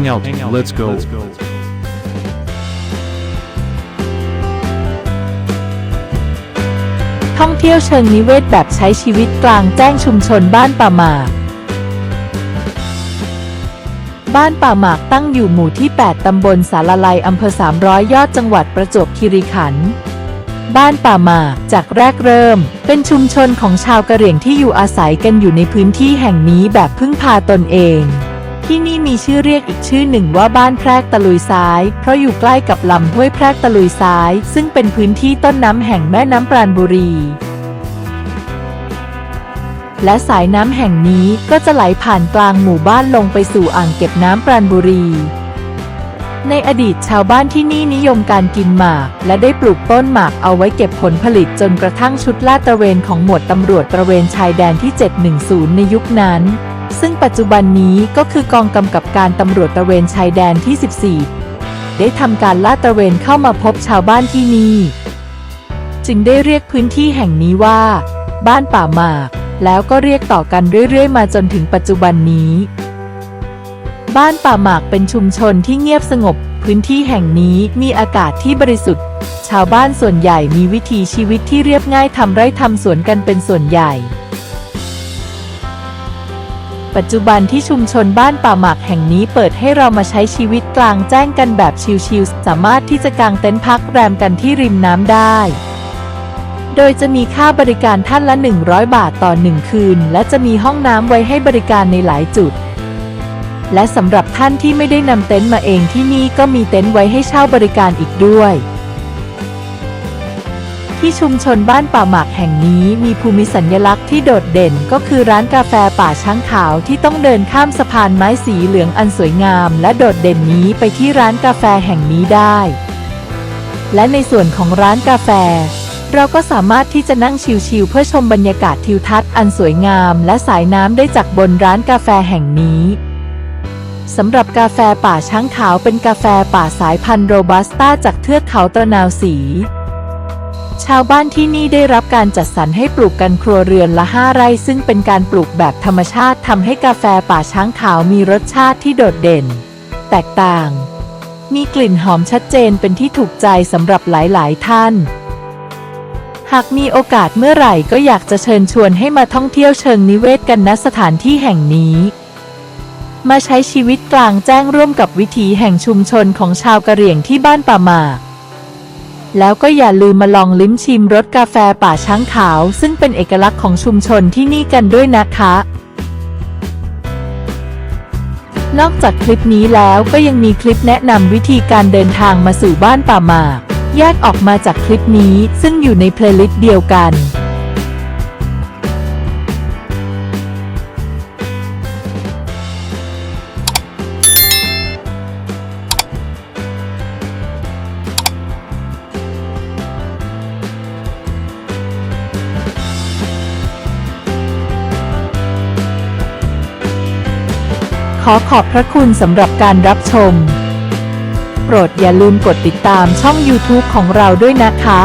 Hang out. Let's go. ท่องเที่ยวเชิงนิเวศแบบใช้ชีวิตกลางแจ้งชุมชนบ้านป่าหมาก บ้านป่าหมากตั้งอยู่หมู่ที่ 8 ตำบลสารลัยอำเภอ 300 ยอดจังหวัดประจวบคีรีขันธ์บ้านป่าหมากจากแรกเริ่ม เป็นชุมชนของชาวกะเหรี่ยงที่อยู่อาศัยกันอยู่ในพื้นที่แห่งนี้แบบพึ่งพาตนเอง ที่นี่มีชื่อเรียกอีกชื่อหนึ่งว่าบ้านแพรกตะลุยซ้าย เพราะอยู่ใกล้กับลำห้วยแพรกตะลุยซ้าย ซึ่งเป็นพื้นที่ต้นน้ำแห่งแม่น้ำปราณบุรี และสายน้ำแห่งนี้ก็จะไหลผ่านกลางหมู่บ้านลงไปสู่อ่างเก็บน้ำปราณบุรีในอดีตชาวบ้านที่นี่นิยมการกินหมาก และได้ปลูกต้นหมากเอาไว้เก็บผลผลิตจนกระทั่งชุดลาดตระเวนของหมวดตำรวจตระเวนชายแดนที่ 710 ในยุคนั้น ซึ่งปัจจุบันนี้ก็คือกองกำกับการตำรวจตระเวนชายแดนที่ 14 ได้ทำการลาดตระเวนเข้ามาพบชาวบ้านที่นี่ จึงได้เรียกพื้นที่แห่งนี้ว่า บ้านป่าหมาก แล้วก็เรียกต่อกันเรื่อยๆ มาจนถึงปัจจุบันนี้ บ้านป่าหมากเป็นชุมชนที่เงียบสงบ พื้นที่แห่งนี้มีอากาศที่บริสุทธิ์ ชาวบ้านส่วนใหญ่มีวิถีชีวิตที่เรียบง่ายทำไร่ทำสวนกันเป็นส่วนใหญ่ ปัจจุบันที่ชุมชนบ้านป่าหมากแห่งนี้เปิดให้เรามาใช้ชีวิตกลางแจ้งกันแบบชิลๆ สามารถที่จะกางเต็นท์พักแรมกันที่ริมน้ำได้ โดยจะมีค่าบริการท่านละ 100 บาทต่อ 1 คืน และจะมีห้องน้ำไว้ให้บริการในหลายจุด และสำหรับท่านที่ไม่ได้นำเต็นท์มาเองที่นี่ก็มีเต็นท์ไว้ให้เช่าบริการอีกด้วย ที่ชุมชนบ้านป่าหมากแห่งนี้มีภูมิสัญลักษณ์ที่โดดเด่นก็คือร้านกาแฟป่าช้างขาวที่ต้องเดินข้ามสะพานไม้สีเหลืองอันสวยงาม และโดดเด่นนี้ไปที่ร้านกาแฟแห่งนี้ได้ และในส่วนของร้านกาแฟ เราก็สามารถที่จะนั่งชิลๆเพื่อชมบรรยากาศทิวทัศน์อันสวยงาม และสายน้ำได้จากบนร้านกาแฟแห่งนี้สำหรับกาแฟป่าช้างขาวเป็นกาแฟป่าสายพันธุ์โรบัสต้าจากเทือกเขาตะนาวสี ชาวบ้านที่นี่ได้รับการจัดสรรให้ปลูกกันครัวเรือนละ5ไร่ซึ่งเป็นการปลูกแบบธรรมชาติทำให้กาแฟป่าช้างขาวมีรสชาติที่โดดเด่น แตกต่าง มีกลิ่นหอมชัดเจนเป็นที่ถูกใจสำหรับหลาย ๆ ท่าน หากมีโอกาสเมื่อไหร่ก็อยากจะเชิญชวนให้มาท่องเที่ยวเชิงนิเวศกันณสถานที่แห่งนี้ มาใช้ชีวิตกลางแจ้งร่วมกับวิถีแห่งชุมชนของชาวกะเหรี่ยงที่บ้านป่าหมาก แล้วก็อย่าลืมมาลองลิ้มชิมรสกาแฟป่าช้างขาว ซึ่งเป็นเอกลักษณ์ของชุมชนที่นี่กันด้วยนะคะ นอกจากคลิปนี้แล้วก็ยังมีคลิปแนะนำวิธีการเดินทางมาสู่บ้านป่าหมาก แยกออกมาจากคลิปนี้ซึ่งอยู่ในเพลย์ลิสต์เดียวกัน ขอขอบพระคุณสำหรับการรับชม โปรดอย่าลืมกดติดตามช่อง YouTube ของเราด้วยนะคะ